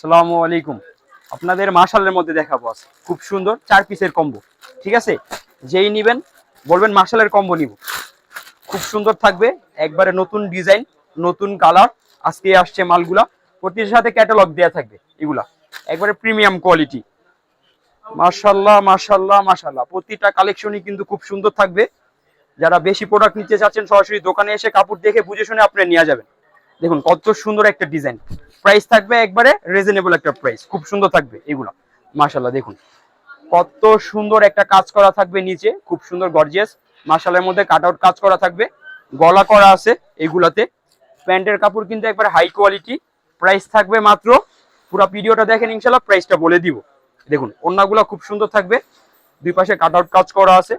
আসসালামু আলাইকুম। আপনাদের মার্শালের মধ্যে দেখাবো আজ খুব সুন্দর চার পিসের কম্বো ঠিক আছে? যেই নিবেন, বলবেন মার্শালের কম্বো নিব। খুব সুন্দর থাকবে, একবারে নতুন ডিজাইন নতুন কালার আজকে আসছে মালগুলা। প্রতিটির সাথে ক্যাটালগ দেয়া থাকবে এগুলা। একবারে প্রিমিয়াম কোয়ালিটি মার্শাল্লাহ মার্শাল্লাহ মার্শাল্লাহ প্রতিটা কালেকশনই কিন্তু খুব সুন্দর থাকবে। যারা বেশি প্রোডাক্ট নিতে চাচ্ছেন, সরাসরি দোকানে এসে কাপড় দেখে বুঝে শুনে আপনি নিয়ে যাবেন। দেখুন, কত সুন্দর একটা ডিজাইন প্রাইস থাকবে একবারে রিজনেবল একটা প্রাইস খুব সুন্দর থাকবে এগুলা। মাশাল্লাহ দেখুন। কত সুন্দর একটা কাজ করা থাকবে নিচে। খুব সুন্দর গর্জিয়াস মাশালের মধ্যে কাট আউট কাজ করা থাকবে। গলা করা আছে এগুলাতে। প্যান্টের কাপড় কিন্তু একবার হাই কোয়ালিটি প্রাইস থাকবে মাত্র, পুরো ভিডিওটা দেখেন ইনশাল্লাহ প্রাইসটা বলে দিব। দেখুন অন্যগুলো খুব সুন্দর থাকবে। দুই পাশে কাট আউট কাজ করা আছে।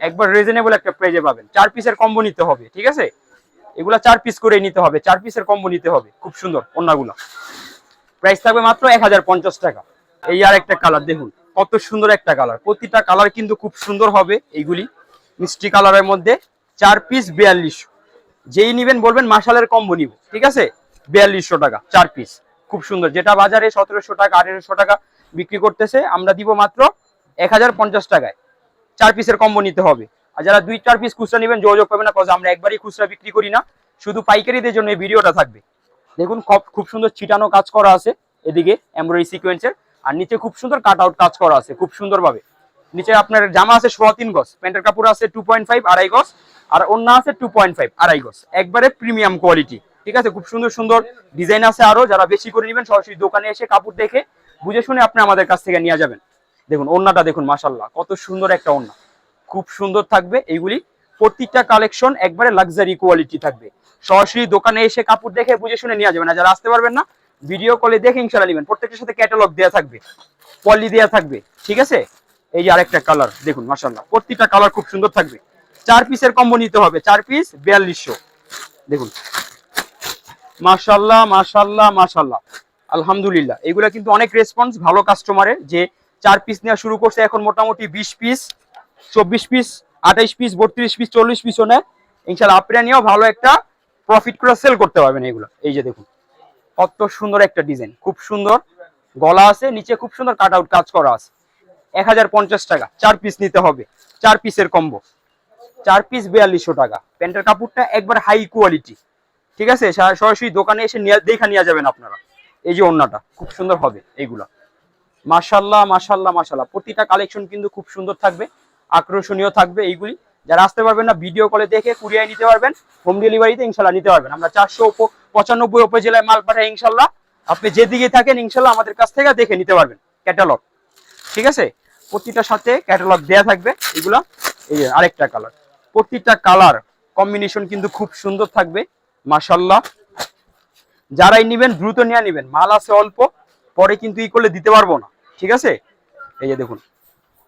একবার রিজনেবল একটা প্রাইজে পাবেন। চার পিসের কম্বো নিতে হবে, ঠিক আছে? এগুলা চার পিস করে নিতে হবে, চার পিসের কম্বো নিতে হবে, খুব সুন্দর অন্যগুলা প্রাইস থাকবে মাত্র এক হাজার পঞ্চাশ টাকা। এই আর একটা কালার দেখুন, কত সুন্দর একটা কালার প্রতিটা কালার কিন্তু খুব সুন্দর হবে এইগুলি। মিষ্টি কালারের মধ্যে চার পিস বিয়াল্লিশশো। যেই নিবেন বলবেন মাসালের কম্বো নিব, ঠিক আছে? বিয়াল্লিশশো টাকা, চার পিস খুব সুন্দর। যেটা বাজারে সতেরোশো টাকা, আঠেরোশো টাকা বিক্রি করতেছে, আমরা দিব মাত্র এক হাজার পঞ্চাশ টাকায়। চার পিসের কম্বো নিতে হবে। আর যারা দুই চার পিস খুচরা নেবেন, যোগাযোগ করবেন না আমরা একবারই খুচরা বিক্রি করি না। শুধু পাইকারিদের জন্য এই ভিডিওটা থাকবে। দেখুন, খুব সুন্দর ছিটানো কাজ করা আছে এদিকে এমব্রয়ডারি সিকোয়েন্সের আর নিচে খুব সুন্দর কাট আউট কাজ করা আছে, খুব সুন্দরভাবে। নিচে আপনার জামা আছে সোয়া তিন গজ, প্যান্টের কাপড় আছে টু পয়েন্ট ফাইভ আড়াই গজ, আর অন্য আছে টু পয়েন্ট ফাইভ আড়াই গজ। একবারে প্রিমিয়াম কোয়ালিটি ঠিক আছে? খুব সুন্দর সুন্দর ডিজাইন আছে আরও, যারা বেশি করে নেবেন, সরাসরি দোকানে এসে কাপড় দেখে বুঝে শুনে আপনি আমাদের কাছ থেকে নিয়ে যাবেন। দেখুন ওন্নাটা দেখুন মাসাল্লাহ কত সুন্দর একটা ওন্না খুব সুন্দর থাকবে। এইগুলি প্রত্যেকটা কালেকশন একবারে লাক্সারি কোয়ালিটি থাকবে। সরাসরি দোকানে এসে কাপড় দেখে বুঝে শুনে নিয়ে যাবেন আর যারা আসতে পারবেন না ভিডিও কলে দেখে ইনশাল্লাহ নেবেন। প্রত্যেকটার সাথে ক্যাটালগ দেওয়া থাকবে পলি দেওয়া থাকবে, ঠিক আছে? এই যে আরেকটা কালার দেখুন মাসাল্লাহ প্রত্যেকটা কালার খুব সুন্দর থাকবে। চার পিসের কম্বো নিতে হবে, চার পিস বিয়াল্লিশশো। দেখুন মাশাল্লাহ মাশাল্লাহ মাশাল্লাহ আলহামদুলিল্লাহ। এগুলা কিন্তু অনেক রেসপন্স ভালো কাস্টমারের যে চার পিস নেওয়া শুরু করছে, এখন মোটামুটি বিশ পিস চব্বিশ পিস আঠাইশ পিস বত্রিশ পিস চল্লিশ পিসও নেয়। ইনশাল্লাহ আপনারা নিয়েও ভালো একটা প্রফিট করে সেল করতে পারবেন এগুলো। এই যে দেখুন, কত সুন্দর একটা ডিজাইন খুব সুন্দর। গলা আছে, নিচে খুব সুন্দর কাট আউট কাজ করা আছে। এক হাজার পঞ্চাশ টাকা, চার পিস নিতে হবে। চার পিসের কম্বো চার পিস বিয়াল্লিশশো টাকা। প্যান্টের কাপড়টা একবার হাই কোয়ালিটি ঠিক আছে? সরাসরি দোকানে এসে দেখা নিয়ে যাবেন আপনারা। এই যে অন্যটা খুব সুন্দর হবে এইগুলা মাশাল্লাহ মাশাল্লাহ মাশাল্লাহ প্রতিটা কালেকশন কিন্তু খুব সুন্দর থাকবে। আকর্ষণীয় থাকবে এইগুলি। যারা আসতে পারবেন না ভিডিও কলে দেখে কুরিয়ায় নিতে পারবেন হোম ডেলিভারিতে ইনশাল্লাহ নিতে পারবেন। আমরা চারশো পঁচানব্বই উপজেলায় মাল পাঠাই ইনশাল্লাহ। আপনি যেদিকে থাকেন ইনশাল্লাহ আমাদের কাছ থেকে দেখে নিতে পারবেন ক্যাটালগ ঠিক আছে? প্রতিটার সাথে ক্যাটালগ দেয়া থাকবে, এগুলা এই আরেকটা কালার প্রতিটা কালার কম্বিনেশন কিন্তু খুব সুন্দর থাকবে মাশাল্লাহ যারাই নিবেন, দ্রুত নিয়ে নিবেন। মাল আছে অল্প, পরে কিন্তু ই করলে দিতে পারব না। ঠিক আছে? এই যে দেখুন।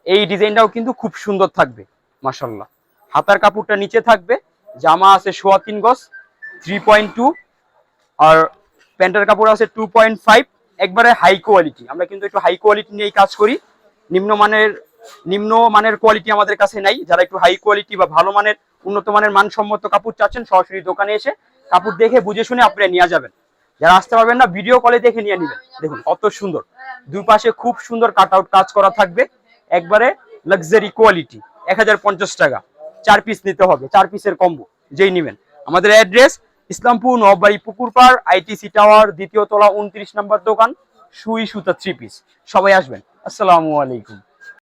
এই ডিজাইনটাও কিন্তু খুব সুন্দর থাকবে মাশাল্লাহ হাতার কাপড়টা নিচে থাকবে, জামা আছে সোয়া তিন গজ থ্রি পয়েন্ট টু আর প্যান্টের কাপড় আছে টু পয়েন্ট ফাইভ একবারে হাই কোয়ালিটি আমরা কিন্তু একটু হাই কোয়ালিটি নিয়েই কাজ করি। নিম্নমানের নিম্ন মানের কোয়ালিটি আমাদের কাছে নাই। যারা একটু হাই কোয়ালিটি বা ভালো মানের, উন্নত মানের মানসম্মত কাপড় চাচ্ছেন, সরাসরি দোকানে এসে কাপড় দেখে বুঝে শুনে আপনি নিয়ে যাবেন। যারা আসতে পারবেন না ভিডিও কলে দেখে নিয়ে নেবেন। দেখুন, কত সুন্দর। দুই পাশে খুব সুন্দর কাট আউট কাজ করা থাকবে। একবারে লাক্সারি কোয়ালিটি এক হাজার পঞ্চাশ টাকা। চার পিস নিতে হবে, চার পিসের কম্বো যেই নেবেন। আমাদের অ্যাড্রেস ইসলামপুর নবাড়ি পুকুরপাড় আইটিসি টাওয়ার দ্বিতীয় তলা, উনত্রিশ নম্বর দোকান, সুই সুতা থ্রি পিস সবাই আসবেন। আসসালামু আলাইকুম।